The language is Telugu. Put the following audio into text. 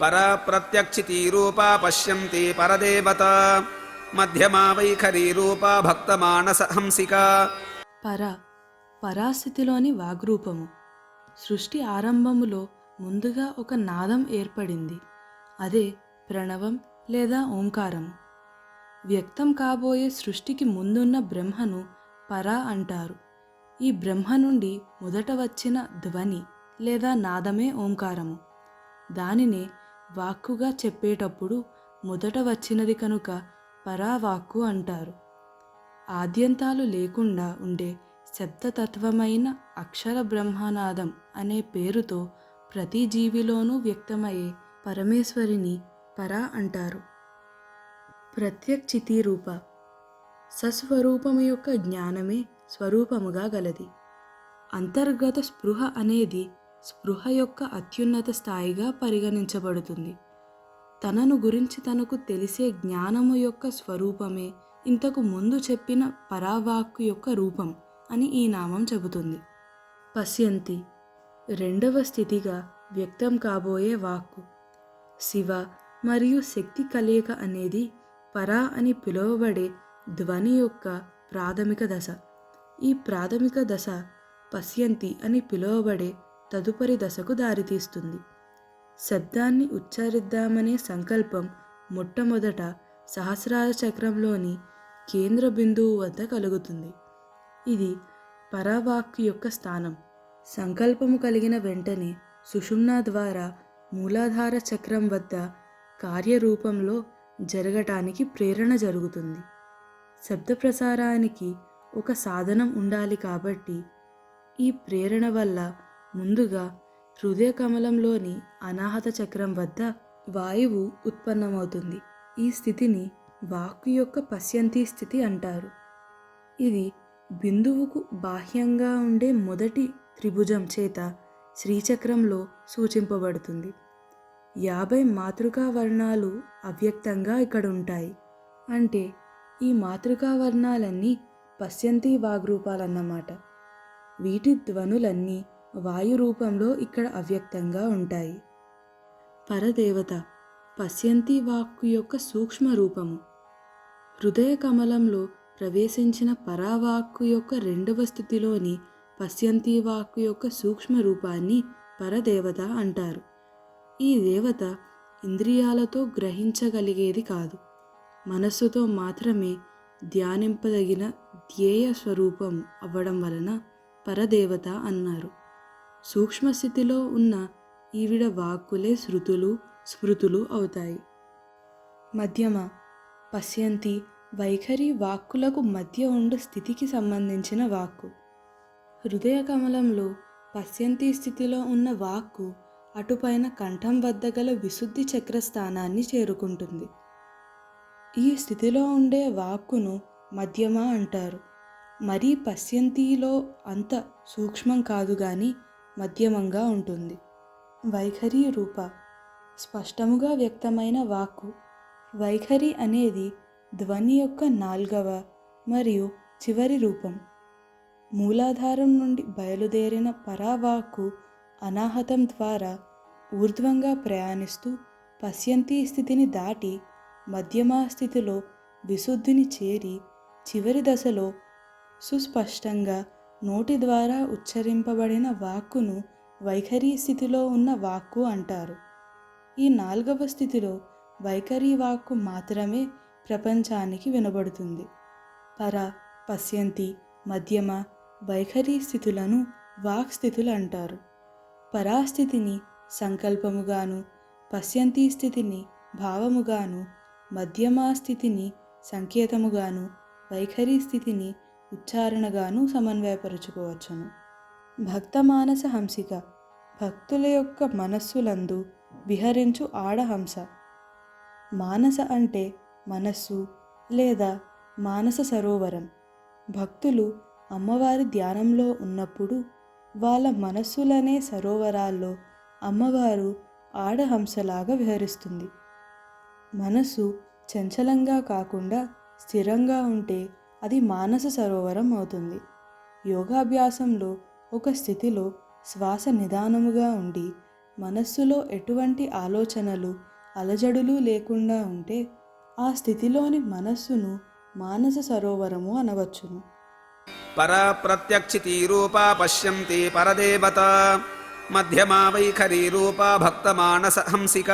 పరప్రత్యక్షితీ రూపా పశ్యంతి పరదేవత. మధ్యమా వైఖరీ రూపా భక్తమానస హంసిక పర పరాస్థితిలోని వాగ్రూపము. సృష్టి ఆరంభములో ముందుగా ఒక నాదం ఏర్పడింది. అదే ప్రణవం లేదా ఓంకారం వ్యక్తం కాబోయే సృష్టికి ముందున్న బ్రహ్మను పర అంటారు. ఈ బ్రహ్మ నుండి మొదట వచ్చిన ధ్వని లేదా నాదమే ఓంకారము. దానినే వాక్కుగా చెప్పేటప్పుడు మొదట వచ్చినది కనుక పరావాక్కు అంటారు. ఆద్యంతాలు లేకుండా ఉండే శబ్దతత్వమైన అక్షర బ్రహ్మనాదం అనే పేరుతో ప్రతి జీవిలోనూ వ్యక్తమయ్యే పరమేశ్వరిని పరా అంటారు. ప్రత్యక్షితి రూప సస్వరూపము యొక్క జ్ఞానమే స్వరూపముగా గలది. అంతర్గత స్పృహ అనేది స్పృహ యొక్క అత్యున్నత స్థాయిగా పరిగణించబడుతుంది. తనను గురించి తనకు తెలిసే జ్ఞానము యొక్క స్వరూపమే ఇంతకు ముందు చెప్పిన పరావాక్కు యొక్క రూపం అని ఈ నామం చెబుతుంది. పశ్యంతి రెండవ స్థితిగా వ్యక్తం కాబోయే వాక్కు. శివ మరియు శక్తి కలయిక అనేది పరా అని పిలువబడే ధ్వని యొక్క ప్రాథమిక దశ. ఈ ప్రాథమిక దశ పశ్యంతి అని పిలువబడే తదుపరి దశకు దారితీస్తుంది. శబ్దాన్ని ఉచ్చరిద్దామనే సంకల్పం మొట్టమొదట సహస్రార చక్రంలోని కేంద్ర బిందువు వద్ద కలుగుతుంది. ఇది పరావాక్ యొక్క స్థానం. సంకల్పము కలిగిన వెంటనే సుషుమ్న ద్వారా మూలాధార చక్రం వద్ద కార్యరూపంలో జరగటానికి ప్రేరణ జరుగుతుంది. శబ్ద ప్రసారానికి ఒక సాధనం ఉండాలి కాబట్టి ఈ ప్రేరణ వల్ల ముందుగా హృదయ కమలంలోని అనాహత చక్రం వద్ద వాయువు ఉత్పన్నమవుతుంది. ఈ స్థితిని వాక్కు యొక్క పశ్యంతి స్థితి అంటారు. ఇది బిందువుకు బాహ్యంగా ఉండే మొదటి త్రిభుజం చేత శ్రీచక్రంలో సూచింపబడుతుంది. యాభై మాతృకా వర్ణాలు అవ్యక్తంగా ఇక్కడ ఉంటాయి. అంటే ఈ మాతృకా వర్ణాలన్నీ పశ్యంతి వాగ్రూపాలన్నమాట. వీటి ధ్వనులన్నీ వాయు రూపంలో ఇక్కడ అవ్యక్తంగా ఉంటాయి. పరదేవత పశ్యంతి వాక్కు యొక్క సూక్ష్మ రూపము హృదయ కమలంలో ప్రవేశించిన పరావాక్కు యొక్క రెండవ స్థితిలోని పశ్యంతి వాక్కు యొక్క సూక్ష్మ రూపాన్ని పరదేవత అంటారు. ఈ దేవత ఇంద్రియాలతో గ్రహించగలిగేది కాదు. మనస్సుతో మాత్రమే ధ్యానింపదగిన ధ్యేయ స్వరూపం అవ్వడం వలన పరదేవత అన్నారు. సూక్ష్మస్థితిలో ఉన్న ఈవిడ వాక్కులే శృతులు స్మృతులు అవుతాయి. మధ్యమ పశ్యంతి వైఖరి వాక్కులకు మధ్య ఉండు స్థితికి సంబంధించిన వాక్కు. హృదయ కమలంలో పశ్యంతి స్థితిలో ఉన్న వాక్కు అటుపైన కంఠం వద్ద గల విశుద్ధి చక్రస్థానాన్ని చేరుకుంటుంది. ఈ స్థితిలో ఉండే వాక్కును మధ్యమ అంటారు. మరీ పశ్యంతిలో అంత సూక్ష్మం కాదు కానీ మధ్యమంగా ఉంటుంది. వైఖరి రూప. స్పష్టముగా వ్యక్తమైన వాక్కు. వైఖరి అనేది ధ్వని యొక్క నాల్గవ మరియు చివరి రూపం. మూలాధారం నుండి బయలుదేరిన పరావాక్కు అనాహతం ద్వారా ఊర్ధ్వంగా ప్రయాణిస్తూ పశ్యంతి స్థితిని దాటి మధ్యమా స్థితిలో విశుద్ధిని చేరి చివరి దశలో సుస్పష్టంగా నోటి ద్వారా ఉచ్చరింపబడిన వాక్కును వైఖరి స్థితిలో ఉన్న వాక్కు అంటారు. ఈ నాల్గవ స్థితిలో వైఖరి వాక్కు మాత్రమే ప్రపంచానికి వినబడుతుంది. పర పశ్యంతి మధ్యమ వైఖరి స్థితులను వాక్ స్థితులు అంటారు. పరాస్థితిని సంకల్పముగాను పశ్యంతి స్థితిని భావముగాను మధ్యమా స్థితిని సంకేతముగాను వైఖరి స్థితిని ఉచ్చారణగాను సమన్వయపరుచుకోవచ్చును. భక్తమానస హంసిక భక్తుల యొక్క మనస్సులందు విహరించు ఆడహంస మానస అంటే మనస్సు లేదా మానస సరోవరం. భక్తులు అమ్మవారి ధ్యానంలో ఉన్నప్పుడు వాళ్ళ మనస్సులనే సరోవరాల్లో అమ్మవారు ఆడహంసలాగా విహరిస్తుంది. మనసు చంచలంగా కాకుండా స్థిరంగా ఉంటే అది మానస సరోవరం అవుతుంది. యోగాభ్యాసంలో ఒక స్థితిలో శ్వాస నిదానముగా ఉండి మనస్సులో ఎటువంటి ఆలోచనలు అలజడులు లేకుండా ఉంటే ఆ స్థితిలోని మనస్సును మానస సరోవరము అనవచ్చును. పరా ప్రత్యక్షితీ రూపా పశ్యంతి పరదేవత మధ్యమా వైఖరీ రూపా భక్తమానస హంసిక